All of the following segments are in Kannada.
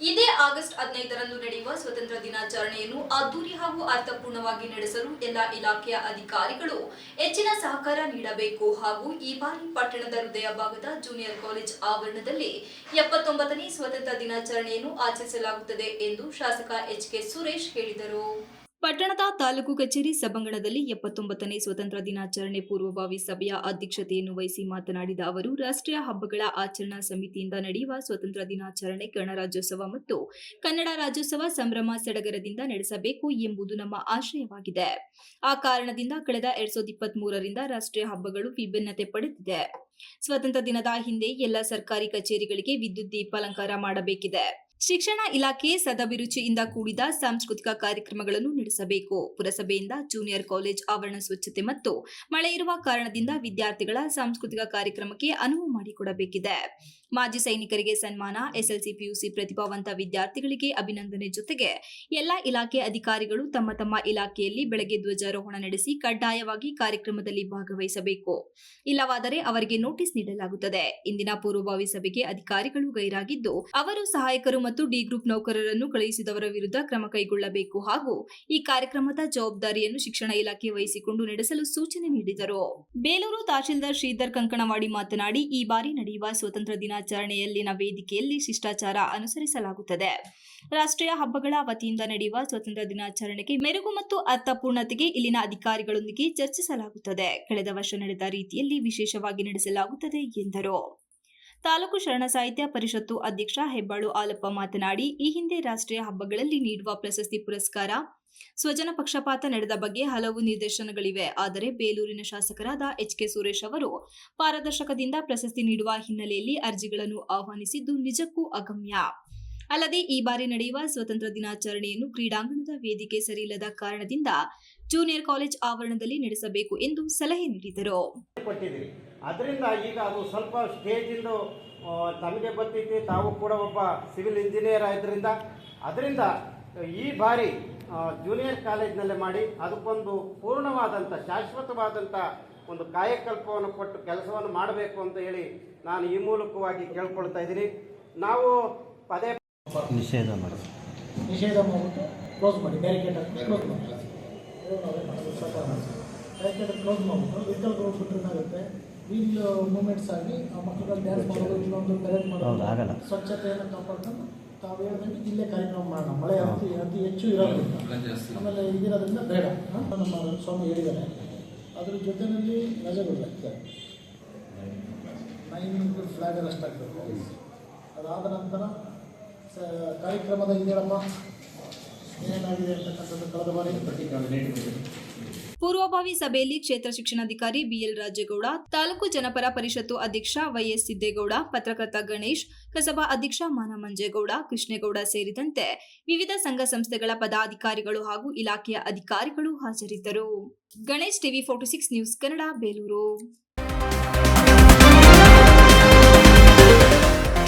ಇದೇ ಆಗಸ್ಟ್ ಹದಿನೈದರಂದು ನಡೆಯುವ ಸ್ವತಂತ್ರ ದಿನಾಚರಣೆಯನ್ನು ಅದ್ದೂರಿ ಹಾಗೂ ಅರ್ಥಪೂರ್ಣವಾಗಿ ನಡೆಸಲು ಎಲ್ಲ ಇಲಾಖೆಯ ಅಧಿಕಾರಿಗಳು ಹೆಚ್ಚಿನ ಸಹಕಾರ ನೀಡಬೇಕು ಹಾಗೂ ಈ ಬಾರಿ ಪಟ್ಟಣದ ಹೃದಯ ಭಾಗದ ಜೂನಿಯರ್ ಕಾಲೇಜ್ ಆವರಣದಲ್ಲಿ ಎಪ್ಪತ್ತೊಂಬತ್ತನೇ ಸ್ವತಂತ್ರ ದಿನಾಚರಣೆಯನ್ನು ಆಚರಿಸಲಾಗುತ್ತದೆ ಎಂದು ಶಾಸಕ ಎಚ್ ಕೆ ಸುರೇಶ್ ಹೇಳಿದರು. ಪಟ್ಟಣದ ತಾಲೂಕು ಕಚೇರಿ ಸಭಾಂಗಣದಲ್ಲಿ ಎಪ್ಪತ್ತೊಂಬತ್ತನೇ ಸ್ವತಂತ್ರ ದಿನಾಚರಣೆ ಪೂರ್ವಭಾವಿ ಸಭೆಯ ಅಧ್ಯಕ್ಷತೆಯನ್ನು ವಹಿಸಿ ಮಾತನಾಡಿದ ಅವರು, ರಾಷ್ಟ್ರೀಯ ಹಬ್ಬಗಳ ಆಚರಣಾ ಸಮಿತಿಯಿಂದ ನಡೆಯುವ ಸ್ವತಂತ್ರ ದಿನಾಚರಣೆ ಗಣರಾಜ್ಯೋತ್ಸವ ಮತ್ತು ಕನ್ನಡ ರಾಜ್ಯೋತ್ಸವ ಸಂಭ್ರಮ ಸಡಗರದಿಂದ ನಡೆಸಬೇಕು ಎಂಬುದು ನಮ್ಮ ಆಶಯವಾಗಿದೆ. ಆ ಕಾರಣದಿಂದ ಕಳೆದ ಎರಡ್ ಸಾವಿರದ ಇಪ್ಪತ್ತ್ ರಾಷ್ಟ್ರೀಯ ಹಬ್ಬಗಳು ವಿಭಿನ್ನತೆ ಪಡೆದಿದೆ. ಸ್ವತಂತ್ರ ದಿನದ ಹಿಂದೆ ಎಲ್ಲ ಸರ್ಕಾರಿ ಕಚೇರಿಗಳಿಗೆ ವಿದ್ಯುತ್ ದೀಪಾಲಂಕಾರ ಮಾಡಬೇಕಿದೆ. ಶಿಕ್ಷಣ ಇಲಾಖೆ ಸದಭಿರುಚಿಯಿಂದ ಕೂಡಿದ ಸಾಂಸ್ಕೃತಿಕ ಕಾರ್ಯಕ್ರಮಗಳನ್ನು ನಡೆಸಬೇಕು. ಪುರಸಭೆಯಿಂದ ಜೂನಿಯರ್ ಕಾಲೇಜ್ ಆವರಣ ಸ್ವಚ್ಛತೆ ಮತ್ತು ಮಳೆ ಇರುವ ಕಾರಣದಿಂದ ವಿದ್ಯಾರ್ಥಿಗಳ ಸಾಂಸ್ಕೃತಿಕ ಕಾರ್ಯಕ್ರಮಕ್ಕೆ ಅನುವು ಮಾಡಿಕೊಡಬೇಕಿದೆ. ಮಾಜಿ ಸೈನಿಕರಿಗೆ ಸನ್ಮಾನ, ಎಸ್ಎಲ್ಸಿ ಪಿಯುಸಿ ಪ್ರತಿಭಾವಂತ ವಿದ್ಯಾರ್ಥಿಗಳಿಗೆ ಅಭಿನಂದನೆ ಜೊತೆಗೆ ಎಲ್ಲಾ ಇಲಾಖೆ ಅಧಿಕಾರಿಗಳು ತಮ್ಮ ತಮ್ಮ ಇಲಾಖೆಯಲ್ಲಿ ಬೆಳಗ್ಗೆ ಧ್ವಜಾರೋಹಣ ನಡೆಸಿ ಕಡ್ಡಾಯವಾಗಿ ಕಾರ್ಯಕ್ರಮದಲ್ಲಿ ಭಾಗವಹಿಸಬೇಕು. ಇಲ್ಲವಾದರೆ ಅವರಿಗೆ ನೋಟಿಸ್ ನೀಡಲಾಗುತ್ತದೆ. ಇಂದಿನ ಪೂರ್ವಭಾವಿ ಸಭೆಗೆ ಅಧಿಕಾರಿಗಳು ಗೈರಾಗಿದ್ದು, ಅವರು ಸಹಾಯಕರು ಮತ್ತು ಡಿ ಗ್ರೂಪ್ ನೌಕರರನ್ನು ಕಳುಹಿಸಿದವರ ವಿರುದ್ಧ ಕ್ರಮ ಕೈಗೊಳ್ಳಬೇಕು ಹಾಗೂ ಈ ಕಾರ್ಯಕ್ರಮದ ಜವಾಬ್ದಾರಿಯನ್ನು ಶಿಕ್ಷಣ ಇಲಾಖೆ ವಹಿಸಿಕೊಂಡು ನಡೆಸಲು ಸೂಚನೆ ನೀಡಿದರು. ಬೇಲೂರು ತಹಶೀಲ್ದಾರ್ ಶ್ರೀಧರ್ ಕಂಕಣವಾಡಿ ಮಾತನಾಡಿ, ಈ ಬಾರಿ ನಡೆಯುವ ಸ್ವತಂತ್ರ ದಿನಾಚರಣೆಯಲ್ಲಿನ ವೇದಿಕೆಯಲ್ಲಿ ಶಿಷ್ಟಾಚಾರ ಅನುಸರಿಸಲಾಗುತ್ತದೆ. ರಾಷ್ಟ್ರೀಯ ಹಬ್ಬಗಳ ವತಿಯಿಂದ ನಡೆಯುವ ಸ್ವಾತಂತ್ರ್ಯ ದಿನಾಚರಣೆಗೆ ಮೆರುಗು ಮತ್ತು ಅರ್ಥಪೂರ್ಣತೆಗೆ ಇಲ್ಲಿನ ಅಧಿಕಾರಿಗಳೊಂದಿಗೆ ಚರ್ಚಿಸಲಾಗುತ್ತದೆ. ಕಳೆದ ವರ್ಷ ನಡೆದ ರೀತಿಯಲ್ಲಿ ವಿಶೇಷವಾಗಿ ನಡೆಸಲಾಗುತ್ತದೆ ಎಂದರು. ತಾಲೂಕು ಶರಣ ಸಾಹಿತ್ಯ ಪರಿಷತ್ತು ಅಧ್ಯಕ್ಷ ಹೆಬ್ಬಾಳು ಆಲಪ್ಪ ಮಾತನಾಡಿ, ಈ ಹಿಂದೆ ರಾಷ್ಟ್ರೀಯ ಹಬ್ಬಗಳಲ್ಲಿ ನೀಡುವ ಪ್ರಶಸ್ತಿ ಪುರಸ್ಕಾರ ಸ್ವಜನ ಪಕ್ಷಪಾತ ನಡೆದ ಬಗ್ಗೆ ಹಲವು ನಿರ್ದೇಶನಗಳಿವೆ ಆದರೆ ಬೇಲೂರಿನ ಶಾಸಕರಾದ ಎಚ್ ಕೆ ಸುರೇಶ್ ಅವರು ಪಾರದರ್ಶಕದಿಂದ ಪ್ರಶಸ್ತಿ ನೀಡುವ ಹಿನ್ನೆಲೆಯಲ್ಲಿ ಅರ್ಜಿಗಳನ್ನು ಆಹ್ವಾನಿಸಿದ್ದು ನಿಜಕ್ಕೂ ಅಗಮ್ಯ. ಅಲ್ಲದೆ ಈ ಬಾರಿ ನಡೆಯುವ ಸ್ವತಂತ್ರ ದಿನಾಚರಣೆಯನ್ನು ಕ್ರೀಡಾಂಗಣದ ವೇದಿಕೆ ಸರಿಯಿಲ್ಲದ ಕಾರಣದಿಂದ ಜೂನಿಯರ್ ಕಾಲೇಜ್ ಆವರಣದಲ್ಲಿ ನಡೆಸಬೇಕು ಎಂದು ಸಲಹೆ ನೀಡಿದರು. ಅದರಿಂದ ಈಗ ಅದು ಸ್ವಲ್ಪ ಸ್ಟೇಜಿಂದು ತಮಗೆ ಗೊತ್ತೈತಿ ತಾವು ಕೂಡ ಒಬ್ಬ ಸಿವಿಲ್ ಇಂಜಿನಿಯರ್ ಆದ್ದರಿಂದ ಅದರಿಂದ ಈ ಬಾರಿ ಜೂನಿಯರ್ ಕಾಲೇಜ್ನಲ್ಲೇ ಮಾಡಿ ಅದಕ್ಕೊಂದು ಪೂರ್ಣವಾದಂಥ ಶಾಶ್ವತವಾದಂಥ ಒಂದು ಕಾಯಕಲ್ಪವನ್ನು ಕೊಟ್ಟು ಕೆಲಸವನ್ನು ಮಾಡಬೇಕು ಅಂತ ಹೇಳಿ ನಾನು ಈ ಮೂಲಕವಾಗಿ ಕೇಳ್ಕೊಳ್ತಾ ಇದ್ದೀನಿ. ನಾವು ಪದೇ ನಿಷೇಧ ಮಾಡಿ ನಿಷೇಧ ಮಾಡಿಬಿಟ್ಟು ಕ್ಲೋಸ್ ಮಾಡಿ ಬ್ಯಾರಿಕೇಡ್ ಹಾಕಿ ಕ್ಲೋಸ್ ಮಾಡಿ. ಬ್ಯಾರಿಕೇಡ್ ಕ್ಲೋಸ್ ಮಾಡಿಬಿಟ್ಟು ವೆಹಿಕಲ್ ರೋಡ್ ಬಿಟ್ಟರೆ ಏನಾಗುತ್ತೆ? ವೀಲ್ ಮೂಮೆಂಟ್ಸ್ ಆಗಿ ಆ ಮಕ್ಕಳಲ್ಲಿ ಡ್ಯಾನ್ಸ್ ಮಾಡೋದು ಇನ್ನೊಂದು ಪೆರೇಡ್ ಹೌದು, ಆಗಲ್ಲ. ಮಾಡೋದು ಸ್ವಚ್ಛತೆಯನ್ನು ಕಾಪಾಡ್ಕೊಂಡು ತಾವು ಹೇಳಿದಂಗೆ ಇಲ್ಲೇ ಕಾರ್ಯಕ್ರಮ ಮಾಡೋಣ. ಮಳೆ ಅತಿ ಅತಿ ಹೆಚ್ಚು ಇರೋದ್ರಿಂದ. ಆಮೇಲೆ ಇದಿರೋದ್ರಿಂದ ಬೇಡ? ನಮ್ಮ ಸ್ವಾಮಿ ಹೇಳಿದ್ದಾರೆ. ಅದ್ರ ಜೊತೆಯಲ್ಲಿ ರಜೆಗಳು ನೈನ್ ಫ್ಲಾಗ್ ಅಷ್ಟಾಗಬೇಕು. ಅದಾದ ನಂತರ ಕಾರ್ಯಕ್ರಮದ ಇದೇಳಪ್ಪ ಏನೇನಾಗಿದೆ ಅಂತಕ್ಕಂಥದ್ದು ಕಳೆದ ಬಾರಿ? ಪೂರ್ವಭಾವಿ ಸಭೆಯಲ್ಲಿ ಕ್ಷೇತ್ರ ಶಿಕ್ಷಣಾಧಿಕಾರಿ ಬಿಎಲ್ ರಾಜೇಗೌಡ ತಾಲೂಕು ಜನಪರ ಪರಿಷತ್ತು ಅಧ್ಯಕ್ಷ ವೈಎಸ್ ಸಿದ್ದೇಗೌಡ ಪತ್ರಕರ್ತ ಗಣೇಶ್ ಕಸಬಾ ಅಧ್ಯಕ್ಷ ಮಾನಮಂಜೇಗೌಡ ಕೃಷ್ಣೇಗೌಡ ಸೇರಿದಂತೆ ವಿವಿಧ ಸಂಘ ಸಂಸ್ಥೆಗಳ ಪದಾಧಿಕಾರಿಗಳು ಹಾಗೂ ಇಲಾಖೆಯ ಅಧಿಕಾರಿಗಳು ಹಾಜರಿದ್ದರು. Ganesh TV forty six news Kannada Belur.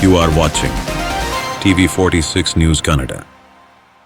You are watching TV46 News Kannada.